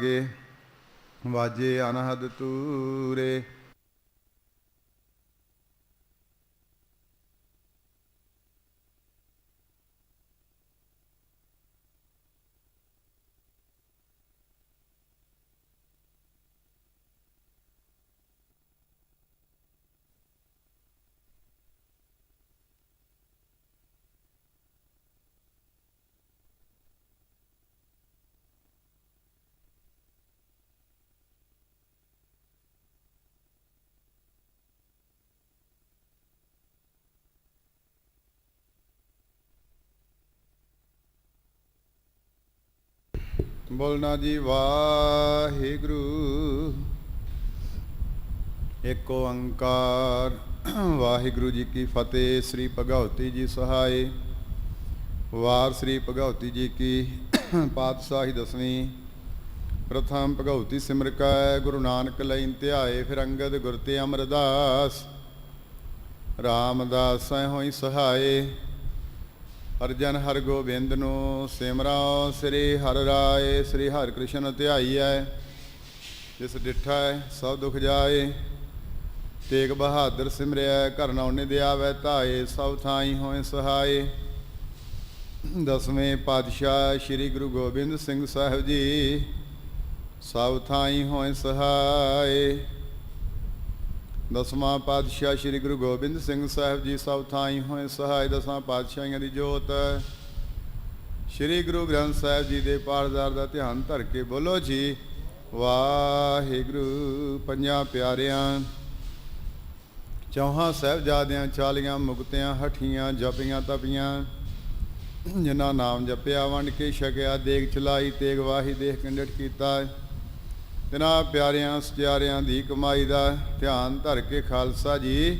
ਗੇ ਵਾਜੇ ਅਨਹਦ ਤੂਰੇ। ਬੋਲਣਾ ਜੀ ਵਾਹਿਗੁਰੂ। ਏਕ ਓੰਕਾਰ, ਵਾਹਿਗੁਰੂ ਜੀ ਕੀ ਫਤਿਹ, ਸ੍ਰੀ ਭਗਵਤੀ ਜੀ ਸਹਾਈ ਵਾਰ ਸ੍ਰੀ ਭਗਵਤੀ ਜੀ ਕੀ ਪਾਤਸ਼ਾਹੀ ਦਸਵੀਂ। ਪ੍ਰਥਮ ਭਗਵਤੀ ਸਿਮਰ ਕੈ, ਗੁਰੂ ਨਾਨਕ ਲਈ ਧਿਆਏ ਫਿਰ ਅੰਗਦ ਗੁਰ ਤੇ ਅਮਰਦਾਸ। ਰਾਮਦਾਸ ਹੋਈ ਸਹਾਏ। ਅਰਜਨ ਹਰ ਗੋਬਿੰਦ ਨੂੰ ਸਿਮਰਾਓ ਸ੍ਰੀ ਹਰ ਰਾਏ, ਸ੍ਰੀ ਹਰਿ ਕ੍ਰਿਸ਼ਨ ਧਿਆਈਐ। ਜਿਸ ਡਿਠਾ ਹੈ ਸਭ ਦੁਖ ਜਾਏ, ਤੇਗ ਬਹਾਦਰ ਸਿਮਰਿਆ ਘਰ ਨਾ ਉਹਨੇ ਦਿਆਵੈ ਧਾਏ, ਸਭ ਥਾਈ ਹੋਏ ਸਹਾਏ। ਦਸਵੇਂ ਪਾਤਸ਼ਾਹ ਸ੍ਰੀ ਗੁਰੂ ਗੋਬਿੰਦ ਸਿੰਘ ਸਾਹਿਬ ਜੀ, ਸਭ ਥਾਈ ਹੋਏ ਸਹਾਏ। ਦਸਵਾਂ ਪਾਤਸ਼ਾਹ ਸ੍ਰੀ ਗੁਰੂ ਗੋਬਿੰਦ ਸਿੰਘ ਸਾਹਿਬ ਜੀ ਸਭ ਥਾਈ ਹੋਏ ਸਹਾਇ ਦਸਾਂ ਪਾਤਸ਼ਾਹੀਆਂ ਦੀ ਜੋਤ। ਸ੍ਰੀ ਗੁਰੂ ਗ੍ਰੰਥ ਸਾਹਿਬ ਜੀ ਦੇ ਪਾਠਦਾਰ ਦਾ ਧਿਆਨ ਧਰ ਕੇ ਬੋਲੋ ਜੀ, ਵਾਹਿਗੁਰੂ ਪੰਜਾਂ ਪਿਆਰਿਆਂ, ਚੌਹਾਂ ਸਾਹਿਬਜ਼ਾਦਿਆਂ ਚਾਲੀਆਂ ਮੁਕਤਿਆਂ, ਹਠੀਆਂ ਜਪੀਆਂ ਤਪੀਆਂ, ਜਿਨ੍ਹਾਂ ਨਾਮ ਜਪਿਆ, ਵੰਡ ਕੇ ਛਕਿਆ, ਦੇਗ ਚਲਾਈ, ਤੇਗ ਵਾਹੀ ਦੇਖ ਕੰਡਟ ਕੀਤਾ। ਤਿਨਾ ਪਿਆਰਿਆਂ ਸਚਿਆਰਿਆਂ ਦੀ ਕਮਾਈ ਦਾ ਧਿਆਨ ਧਰ ਕੇ ਖਾਲਸਾ ਜੀ,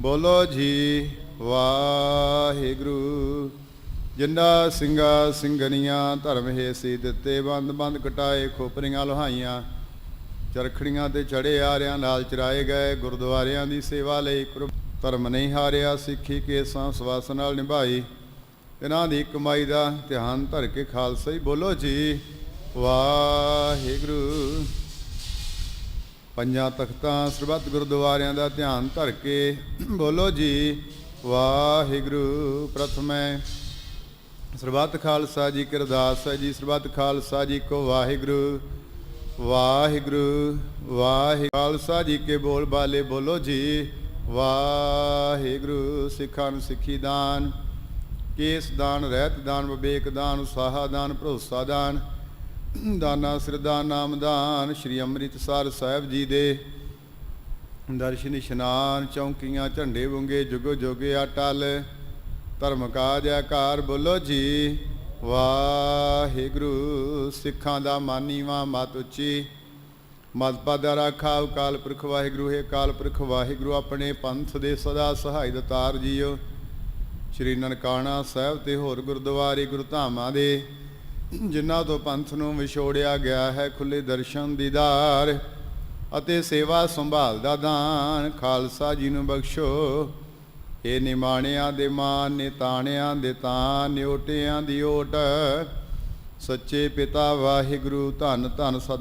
ਬੋਲੋ ਜੀ, ਵਾਹਿਗੁਰੂ। ਜਿੰਨਾ ਸਿੰਘਾ, ਸਿੰਘਣੀਆਂ ਧਰਮ ਹੈ ਸੀ ਦਿੱਤੇ, ਬੰਦ ਬੰਦ ਕਟਾਏ, ਖੋਪਰੀਆਂ ਲੋਹਾਈਆਂ, ਚਰਖੜੀਆਂ ਤੇ ਚੜੇ ਆਰਿਆਂ ਨਾਲ ਚਰਾਏ ਗਏ, ਗੁਰਦੁਆਰਿਆਂ ਦੀ ਸੇਵਾ ਲਈ ਕੁਰਬ ਧਰਮ ਨਹੀਂ ਹਾਰਿਆ, ਸਿੱਖੀ ਕੇਸਾਂ ਸਵਾਸ ਨਾਲ ਨਿਭਾਈ ਇਹਨਾਂ ਦੀ ਕਮਾਈ ਦਾ ਧਿਆਨ ਧਰ ਕੇ ਖਾਲਸਾ ਹੀ ਬੋਲੋ ਜੀ ਵਾਹਿਗੁਰੂ। ਪੰਜਾਂ ਤਖਤਾਂ ਸਰਬੱਤ ਗੁਰਦੁਆਰਿਆਂ ਦਾ ਧਿਆਨ ਧਰ ਕੇ ਬੋਲੋ ਜੀ, ਵਾਹਿਗੁਰੂ ਪ੍ਰਥਮੈ ਸਰਬੱਤ ਖਾਲਸਾ ਜੀ ਕੀ ਅਰਦਾਸ ਹੈ ਜੀ, ਸਰਬੱਤ ਖਾਲਸਾ ਜੀ ਕੋ ਵਾਹਿਗੁਰੂ ਵਾਹਿਗੁਰੂ ਵਾਹਿ ਖਾਲਸਾ ਜੀ ਕੇ ਬੋਲ ਬਾਲੇ ਬੋਲੋ ਜੀ, ਵਾਹਿਗੁਰੂ। ਸਿੱਖਾਂ ਨੂੰ ਸਿੱਖੀ ਦਾਨ, ਕੇਸ ਦਾਨ, ਰਹਿਤ ਦਾਨ, ਵਿਵੇਕ ਦਾਨ ਉਸਾਹਾ ਦਾਨ, ਭਰੋਸਾ ਦਾਨ ਦਾਨਾ ਸਿਰਦਾ ਨਾਮ ਦਾਨ, ਸ਼੍ਰੀ ਅੰਮ੍ਰਿਤਸਰ ਸਾਹਿਬ ਜੀ ਦੇ। ਦਰਸ਼ਨ ਇਸ਼ਨਾਨ ਚੌਂਕੀਆਂ, ਝੰਡੇ ਵੰਗੇ, ਜੁਗੋ ਜੋਗੇ ਅਟਲ। ਧਰਮ ਕਾਜ ਆਕਾਰ ਬੋਲੋ ਜੀ, ਵਾਹਿਗੁਰੂ। ਸਿੱਖਾਂ ਦਾ ਮਾਨੀਵਾ ਮਤ ਉੱਚੀ। ਮਤ ਪਦਾ ਰਾਖਾ ਕਾਲ ਪੁਰਖ ਵਾਹਿਗੁਰੂ, ਹੈ ਅਕਾਲ ਪੁਰਖ ਵਾਹਿਗੁਰੂ, ਆਪਣੇ ਪੰਥ ਦੇ ਸਦਾ ਸਹਾਈ ਦਤਾਰ ਜੀਓ। ਸ਼੍ਰੀ ਨਨਕਾਣਾ ਸਾਹਿਬ ਤੇ ਹੋਰ ਗੁਰਦੁਆਰੇ ਗੁਰਧਾਮਾਂ ਦੇ ਜਿਨ੍ਹਾਂ ਤੋਂ ਪੰਥ ਨੂੰ ਵਿਛੋੜਿਆ ਗਿਆ ਹੈ ਖੁੱਲੇ ਦਰਸ਼ਨ ਦੀਦਾਰ ਅਤੇ ਸੇਵਾ ਸੰਭਾਲ ਦਾ ਦਾਨ, ਖਾਲਸਾ ਜੀ ਨੂੰ ਬਖਸ਼ੋ। ਇਹ ਨਿਮਾਣਿਆਂ ਦੇ ਮਾਨ, ਨਿਤਾਣਿਆਂ ਦੇ ਤਾਨ, ਨਿਓਟਿਆਂ ਦੀ ਓਟ। ਸੱਚੇ ਪਿਤਾ ਵਾਹਿਗੁਰੂ, ਧੰਨ ਧੰਨ ਸਤ